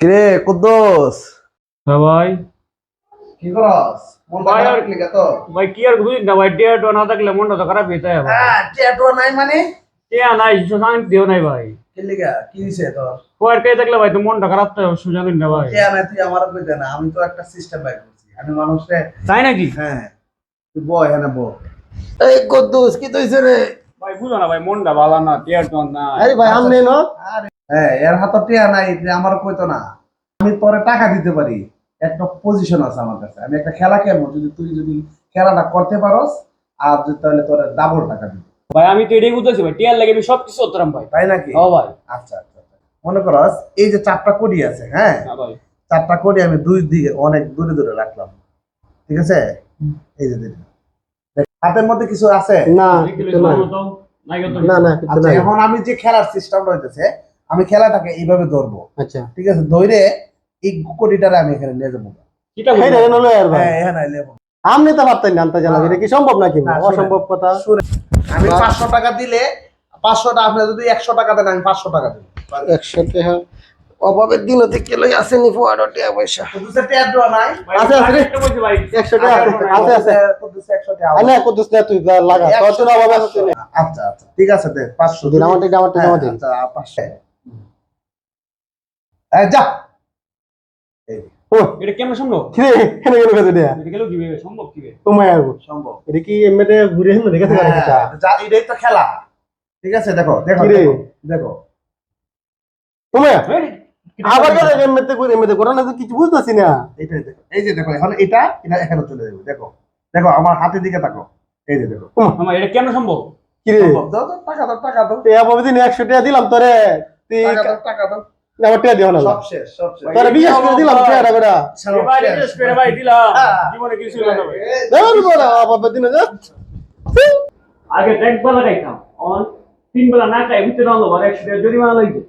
কিরে কুদ্দোস? হ্যাঁ ভাই। কি করস? ভাই, আর- তো ভাই কি আর বুঝি না ভাই ডেট না থাকলে মনটা তো খারাপ হইতে হবে। হ্যাঁ টেটো নাই মানে? কে নাই সুজান দিও নাই ভাই। কি লিগা? কি হইছে তোর? পয়ের কে থাকলে ভাই তো মনটা খারাপ তো সুজান না ভাই। কে নাই তুই আমার কই না আমি তো একটা সিস্টেম বাই করছি। আমি মানুষে তাই নাকি? হ্যাঁ। তুই বয় হ্যাঁ বল এই কুদ্দোস কি কইছে রে? ভাই বুঝো না ভাই মনটা ভালো না ডেট না আরে ভাই আমনে ন। আরে হ্যাঁ এর হাতে টিয়া নাই আমার কইতো না। আমি তোরে টাকা দিতে পারি। একটা পজিশন আছে আমার কাছে। আমি একটা খেলা খেলব। যদি তুই যদি খেলাটা করতে পারস আর যদি তাহলে তোর ডাবল টাকা দিবি। ভাই আমি তো এটাই বুঝতেছি ভাই টিয়ার লাগে আমি সব কিছু করতাম ভাই। তাই নাকি? ও ভাই। আচ্ছা আচ্ছা আচ্ছা। মনে করস এই যে চারটা কোডি আছে হ্যাঁ? চারটা কোডি আমি দুই দিকে অনেক দূরে দূরে রাখলাম। ঠিক আছে? এই যে। হাতের মধ্যে কিছু আছে? না না না আচ্ছা এখন আমি যে খেলার সিস্টেম রয়েছে আমি খেলাটাকে এইভাবে ধরবো। আচ্ছা। ঠিক আছে? ধরে এই কোডিটারে আমি এখানে নিয়ে যাব। হ্যাঁ তো পারতেন না আনতে জানা এটা কি সম্ভব নাকি? অসম্ভব কথা। আমি পাঁচশো টাকা দিলে পাঁচশো টাকা আপনি যদি একশো টাকা দেন আমি পাঁচশো টাকা দেবো। একশো টাকা। অভাবের দিন টাকা পয়সা। আছে, আছে। একশো টাকা কুদ্দুসে না না তুই লাগা। তোর অভাবে আছে আচ্ছা আচ্ছা। ঠিক আছে দে পাঁচশো। দিন আমার টাকা আমার টাকা আচ্ছা পাঁচশো। এই, যা। এই, ও এটা কেমন সম্ভব? কি রে কেন কেন কথা দেয়া এটা গেল কীভাবে? সম্ভব কীভাবে? তোমায় আইবো সম্ভব। এটা কি এমনিতে ঘুরে হেন দেখেছে কারে কিটা যা এটাই তো খেলা। ঠিক আছে দেখো দেখো কি রে? দেখো, দেখো। তোমায়? আবার কেন এমনিতে ঘুরে এমনিতে ঘোরা? না তো কিছু বুঝতেছি না। এইটাই দেখো এই যে দেখো এখন এটা এটা এখানে চলে যাবে দেখো। দেখো আমার হাতের দিকে তাকো এই যে দেখো। আমার এটা কেমন সম্ভব? কি রে সম্ভব। দাও দাও টাকা দাও টাকা দাও। এ দিন টাকা দিলাম তোরে। টাকা দাও টাকা দাও। আমার টাকা দিও না সব শেষ সব শেষ। তোরে বিশেষ করে দিলাম টাকা বেটা। সব এবার করে ভাই দিলাম। হ্যাঁ। জীবনে কিছু না ভাই। এই, বড় অভাবে দিন যা। আগে এক বেলা খাইতাম। অন তিন বেলা না খাই ভিতরে আনলো ভাই একসাথে জরিমানা লাগবে